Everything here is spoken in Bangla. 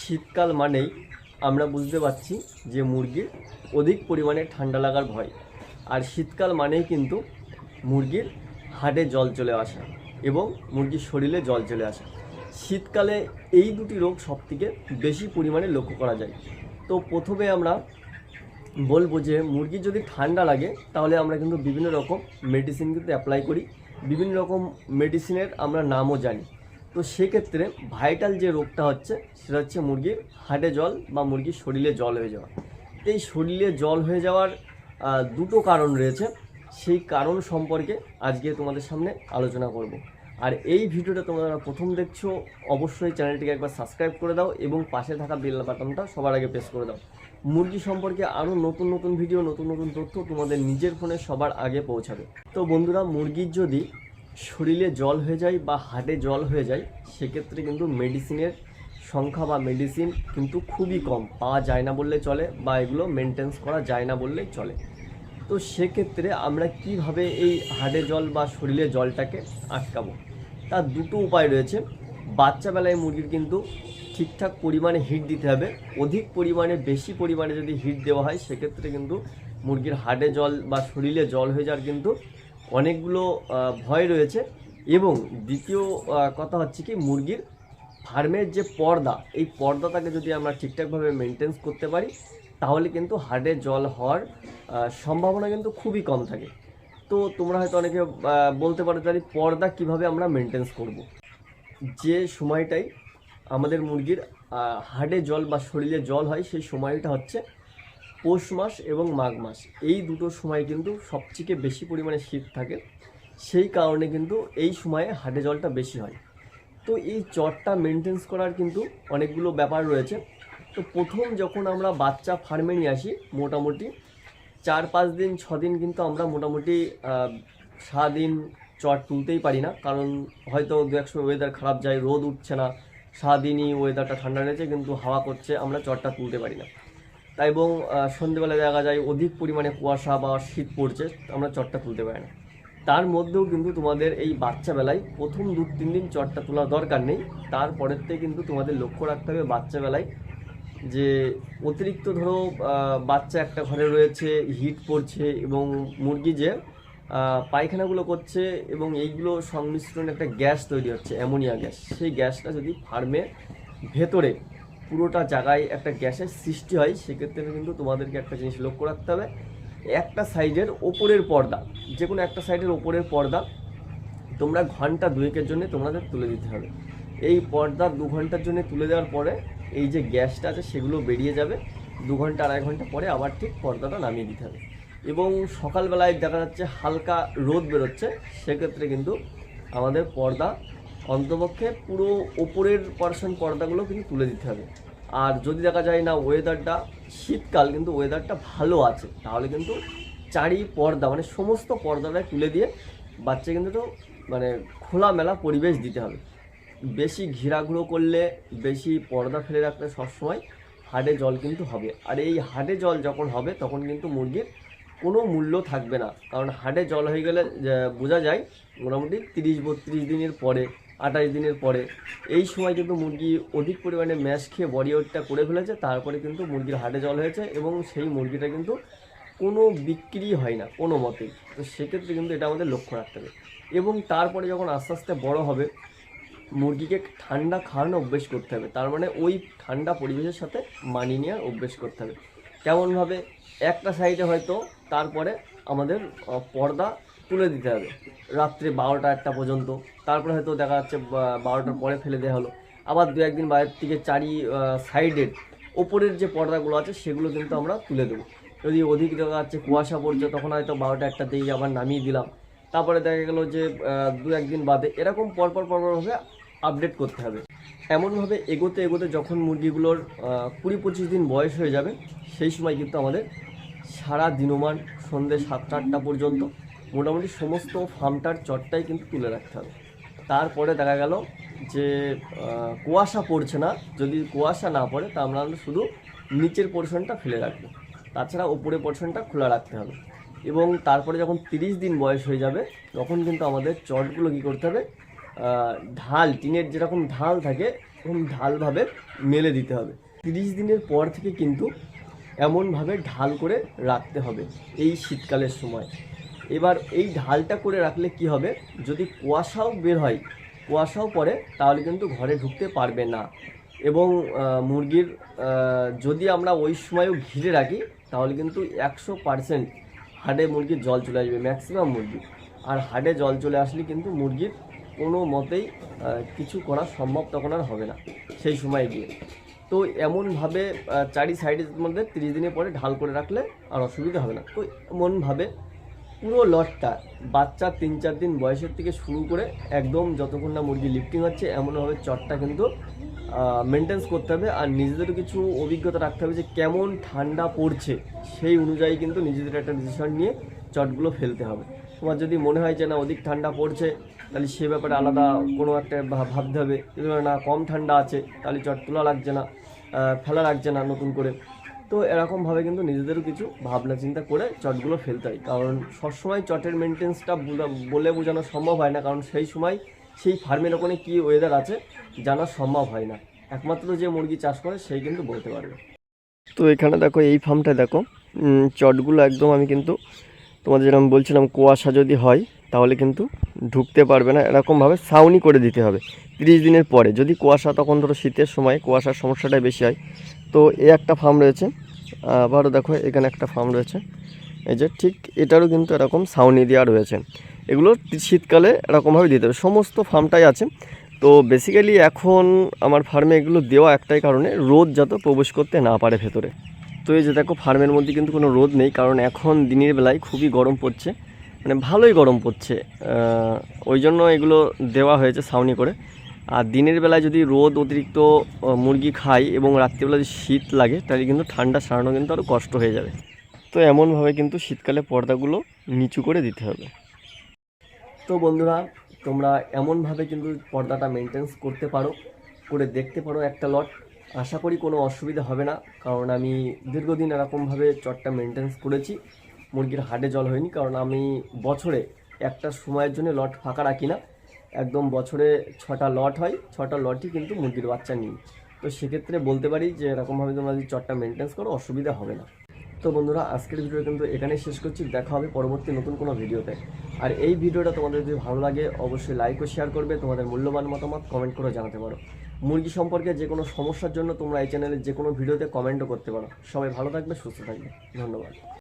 শীতকাল মানেই আমরা বুঝতে পারছি যে মুরগির অধিক পরিমাণে ঠান্ডা লাগার ভয়। আর শীতকাল মানেই কিন্তু মুরগির হাড়ে জল চলে আসা এবং মুরগির শরীরে জল চলে আসা। শীতকালে এই দুটি রোগ সবথেকে বেশি পরিমাণে লক্ষ্য করা যায়। তো প্রথমে আমরা বলব যে মুরগির যদি ঠান্ডা লাগে, তাহলে আমরা কিন্তু বিভিন্ন রকম মেডিসিন কিন্তু অ্যাপ্লাই করি। বিভিন্ন রকম মেডিসিনের আমরা নামও জানি। তো সেক্ষেত্রে ভাইটাল যে রোগটা হচ্ছে, সেটা হচ্ছে মুরগির হাটে জল বা মুরগির শরীরে জল হয়ে যাওয়া। এই শরীরে জল হয়ে যাওয়ার দুটো কারণ রয়েছে। সেই কারণ সম্পর্কে আজকে তোমাদের সামনে আলোচনা করব। আর এই ভিডিওটা তোমরা প্রথম দেখছ, অবশ্যই চ্যানেলটিকে একবার সাবস্ক্রাইব করে দাও এবং পাশে থাকা বেল বাটনটা সবার আগে প্রেস করে দাও। মুরগি সম্পর্কে আরও নতুন নতুন ভিডিও নতুন নতুন তথ্য তোমাদের নিজের ফোনে সবার আগে পৌঁছাবে। তো বন্ধুরা, মুরগির যদি শরীরে জল হয়ে যায় বা হার্টে জল হয়ে যায়, সেক্ষেত্রে কিন্তু মেডিসিনের সংখ্যা বা মেডিসিন কিন্তু খুবই কম। পাওয়া যায় না বললে চলে বা এগুলো মেনটেন্স করা যায় না বললেই চলে। তো সেক্ষেত্রে আমরা কীভাবে এই হাড়ে জল বা শরীরে জলটাকে আটকাবো? তার দুটো উপায় রয়েছে। বাচ্চাবেলায় মুরগির কিন্তু ঠিকঠাক পরিমাণে হিট দিতে হবে। অধিক পরিমাণে, বেশি পরিমাণে যদি হিট দেওয়া হয়, সেক্ষেত্রে কিন্তু মুরগির হাড়ে জল বা শরীরে জল হয়ে যাওয়ার কিন্তু অনেকগুলো ভয় রয়েছে এবং দ্বিতীয় কথা হচ্ছে কি, মুরগির ফার্মের যে পর্দা, এই পর্দাটাকে যদি আমরা ঠিকঠাকভাবে মেনটেন্স করতে পারি, তাহলে কিন্তু হাড়ে জল হওয়ার সম্ভাবনা কিন্তু খুবই কম থাকে তো তোমরা হয়তো অনেকে বলতে পারো তাহলে পর্দা কীভাবে আমরা মেনটেন্স করব। যে সময়টাই আমাদের মুরগির হার্টে জল বা শরীরে জল হয়, সেই সময়টা হচ্ছে পৌষ মাস এবং মাঘ মাস। এই দুটো সময় কিন্তু সবথেকে বেশি পরিমাণে শীত থাকে। সেই কারণে কিন্তু এই সময়ে হাটে জলটা বেশি হয়। তো এই চটটা মেনটেন্স করার কিন্তু অনেকগুলো ব্যাপার রয়েছে। তো প্রথম যখন আমরা বাচ্চা ফার্মে নিয়ে আসি, মোটামুটি চার পাঁচ দিন, ছ দিন কিন্তু আমরা মোটামুটি সারাদিন চট তুলতেই পারি না। কারণ হয়তো দু এক সময় ওয়েদার খারাপ যায়, রোদ উঠছে না। সারাদিনই ওয়েদারটা ঠান্ডা রয়েছে, কিন্তু হাওয়া করছে, আমরা চটটা তুলতে পারি না। তাই এবং সন্ধেবেলা দেখা যায় অধিক পরিমাণে কুয়াশা বা শীত পড়ছে, আমরা চটটা তুলতে পারি না। তার মধ্যেও কিন্তু তোমাদের এই বাচ্চাবেলায় প্রথম দু তিন দিন চটটা তোলার দরকার নেই, তারপরের থেকে কিন্তু তোমাদের লক্ষ্য রাখতে হবে বাচ্চাবেলায় যে অতিরিক্ত ধরো বাচ্চা একটা ঘরে রয়েছে, হিট পড়ছে এবং মুরগি যে পায়খানাগুলো করছে এবং এইগুলো সংমিশ্রণে একটা গ্যাস তৈরি হচ্ছে, অ্যামোনিয়া গ্যাস। সেই গ্যাসটা যদি ফার্মের ভেতরে পুরোটা জায়গায় একটা গ্যাসের সৃষ্টি হয়, সেক্ষেত্রে কিন্তু তোমাদেরকে একটা জিনিস লক্ষ্য রাখতে হবে। একটা সাইডের ওপরের পর্দা যে কোনো একটা সাইডের ওপরের পর্দা তোমরা ঘণ্টা দুয়েকের জন্য তোমাদের তুলে দিতে হবে। এই পর্দা দু ঘণ্টার জন্য তুলে দেওয়ার পরে এই যে গ্যাসটা আছে সেগুলো বেরিয়ে যাবে। দু ঘণ্টা, আড়াই ঘণ্টা পরে আবার ঠিক পর্দাটা নামিয়ে দিতে হবে। এবং সকালবেলায় দেখা যাচ্ছে হালকা রোদ বেরোচ্ছে, সেক্ষেত্রে কিন্তু আমাদের পর্দা অন্তপক্ষে পুরো ওপরের পার্সন পর্দাগুলো কিন্তু তুলে দিতে হবে। আর যদি দেখা যায় না ওয়েদারটা শীতকাল কিন্তু ওয়েদারটা ভালো আছে, তাহলে কিন্তু চারি পর্দা মানে সমস্ত পর্দাটা তুলে দিয়ে বাচ্চা কিন্তু মানে খোলামেলা পরিবেশ দিতে হবে। বেশি ঘেরাঘুরো করলে, বেশি পর্দা ফেলে রাখলে সবসময় হাড়ে জল কিন্তু হবে। আর এই হাড়ে জল যখন হবে, তখন কিন্তু মুরগির কোনো মূল্য থাকবে না। কারণ হাড়ে জল হয়ে গেলে বোঝা যায় মোটামুটি তিরিশ বত্রিশ দিনের পরে আঠাশ দিনের পরে। এই সময় কিন্তু মুরগি অধিক পরিমাণে ম্যাশ খেয়ে বডি ওয়েটটা করে ফেলেছে, তারপরে কিন্তু মুরগির হাটে জল হয়েছে এবং সেই মুরগিটা কিন্তু কোনো বিক্রি হয় না, কোনো মতেই। তো সেক্ষেত্রে কিন্তু এটা আমাদের লক্ষ্য রাখতে হবে। এবং তারপরে যখন আস্তে আস্তে বড় হবে, মুরগিকে ঠান্ডা খাওয়ানো অভ্যেস করতে হবে। তার মানে ওই ঠান্ডা পরিবেশের সাথে মানিয়ে নেওয়ার অভ্যেস করতে হবে। কেমনভাবে? একটা সাইডে হয়তো, তারপরে আমাদের পর্দা তুলে দিতে হবে। রাত্রে বারোটা একটা পর্যন্ত। তারপরে হয়তো দেখা যাচ্ছে বারোটার পরে ফেলে দেওয়া হলো। আবার দু একদিন বাইরের থেকে চারি সাইডের ওপরের যে পর্দাগুলো আছে, সেগুলো কিন্তু আমরা তুলে দেবো। যদি অধিক দেখা যাচ্ছে কুয়াশা পড়ছে, তখন হয়তো বারোটা একটা দিকে আবার নামিয়ে দিলাম। তারপরে দেখা গেলো যে দু একদিন বাদে এরকম পরপর পরপরভাবে আপডেট করতে হবে। এমনভাবে এগোতে এগোতে যখন মুরগিগুলোর কুড়ি পঁচিশ দিন বয়স হয়ে যাবে, সেই সময় কিন্তু আমাদের সারা দিনমান সন্ধ্যে সাতটা আটটা পর্যন্ত মোটামুটি সমস্ত ফার্মটার চটটাই কিন্তু তুলে রাখতে হবে। তারপরে দেখা গেল যে কুয়াশা পড়ছে না, যদি কুয়াশা না পড়ে তা আমরা শুধু নিচের পোর্শনটা ফেলে রাখব। তাছাড়া ওপরের পোর্শনটা খোলা রাখতে হবে। এবং তারপরে যখন তিরিশ দিন বয়স হয়ে যাবে, তখন কিন্তু আমাদের চটগুলো কী করতে হবে ঢাল, টিনের যেরকম ঢাল থাকে এরকম ঢালভাবে মেলে দিতে হবে। তিরিশ দিনের পর থেকে কিন্তু এমনভাবে ঢাল করে রাখতে হবে এই শীতকালের সময়। এবার এই ঢালটা করে রাখলে কি হবে? যদি কুয়াশাও বের হয়, কুয়াশাও পড়ে, তাহলে কিন্তু ঘরে ঢুকতে পারবে না। এবং মুরগির যদি আমরা ওই সময়ও ঘিরে রাখি, তাহলে কিন্তু একশো পার্সেন্ট হাড়ে মুরগির জল চলে আসবে, ম্যাক্সিমাম মুরগি। আর হাড়ে জল চলে আসলে কিন্তু মুরগির কোনো মতেই কিছু করা সম্ভব তখন আর হবে না, সেই সময় গিয়ে। তো এমনভাবে চারি সাইডের মধ্যে তিরিশ দিনের পরে ঢাল করে রাখলে আর অসুবিধা হবে না। তো এমনভাবে পুরো লটটা বাচ্চা তিন চার দিন বয়সের থেকে শুরু করে একদম যতক্ষণ না মুরগি লিফটিং হচ্ছে এমনভাবে চটটা কিন্তু মেনটেন্স করতে হবে। আর নিজেদেরও কিছু অভিজ্ঞতা রাখতে হবে যে কেমন ঠান্ডা পড়ছে, সেই অনুযায়ী কিন্তু নিজেদের একটা ডিসিশন নিয়ে চটগুলো ফেলতে হবে। তোমার যদি মনে হয় যে না, অধিক ঠান্ডা পড়ছে, তাহলে সে ব্যাপারে আলাদা কোনো একটা ভাবতে হবে। না, কম ঠান্ডা আছে, তাহলে চট তোলা লাগছে না ফেলা লাগছে না নতুন করে। তো এরকমভাবে কিন্তু নিজেদেরও কিছু ভাবনা চিন্তা করে চটগুলো ফেলতে হয়। কারণ সবসময় চটের মেনটেন্সটা বলে বোঝানো সম্ভব হয় না, কারণ সেই সময় সেই ফার্মের ওখানে কী ওয়েদার আছে জানা সম্ভব হয় না। একমাত্র যে মুরগি চাষ করে সেই কিন্তু বলতে পারবে। তো এখানে দেখো, এই ফার্মটা দেখো চটগুলো একদম আমি কিন্তু তোমাদের যেরকম বলছিলাম, কুয়াশা যদি হয় তাহলে কিন্তু ঢুকতে পারবে না। এরকমভাবে ছাউনি করে দিতে হবে। তিরিশ দিনের পরে যদি কুয়াশা, তখন ধরো শীতের সময় কুয়াশার সমস্যাটাই বেশি হয় তো এ একটা ফার্ম রয়েছে। আবারও দেখো এখানে একটা ফার্ম রয়েছে। এই যে ঠিক এটারও কিন্তু এরকম ছাউনি দেওয়া রয়েছে। এগুলো শীতকালে এরকমভাবে দিতে হবে। সমস্ত ফার্মটাই আছে। তো বেসিক্যালি এখন আমার ফার্মে এগুলো দেওয়া একটাই কারণে রোদ যাতে প্রবেশ করতে না পারে ভেতরে। তো এই যে দেখো ফার্মের মধ্যে কিন্তু কোনো রোদ নেই, কারণ এখন দিনের বেলায় খুবই গরম পড়ছে। মানে ভালোই গরম পড়ছে। ওই জন্য এগুলো দেওয়া হয়েছে ছাউনি করে। আর দিনের বেলায় যদি রোদ অতিরিক্ত মুরগি খায় এবং রাত্রিবেলা যদি শীত লাগে, তাহলে কিন্তু ঠান্ডা সারানো কিন্তু আরও কষ্ট হয়ে যাবে। তো এমনভাবে কিন্তু শীতকালে পর্দাগুলো নিচু করে দিতে হবে। তো বন্ধুরা, তোমরা এমনভাবে কিন্তু পর্দাটা মেনটেন্স করতে পারো, করে দেখতে পারো একটা লট আশা করি কোনো অসুবিধা হবে না, কারণ আমি দীর্ঘদিন এরকমভাবে চটটা মেনটেন্স করেছি। মুরগির হাটে জল হয়নি, কারণ আমি বছরে একটা সময়ের জন্য লট ফাঁকা রাখি না। একদম বছরে ছটা লট হয়, ছটা লটই কিন্তু মুরগির বাচ্চা নিই। তো সেক্ষেত্রে বলতে পারি যে এরকমভাবে তোমরা যদি চটটা মেনটেন্স করো, অসুবিধা হবে না। তো বন্ধুরা, আজকের ভিডিও কিন্তু এখানেই শেষ করছি। দেখা হবে পরবর্তী নতুন কোনো ভিডিওতে আর এই ভিডিওটা তোমাদের যদি ভালো লাগে, অবশ্যই লাইক ও শেয়ার করবে, তোমাদের মূল্যবান মতামত কমেন্ট করে জানাতে পারো। মুরগি সম্পর্কে যে কোনো সমস্যার জন্য তোমরা এই চ্যানেলে যে কোনো ভিডিওতে কমেন্টও করতে পারো। সবাই ভালো থাকবে, সুস্থ থাকবে। ধন্যবাদ।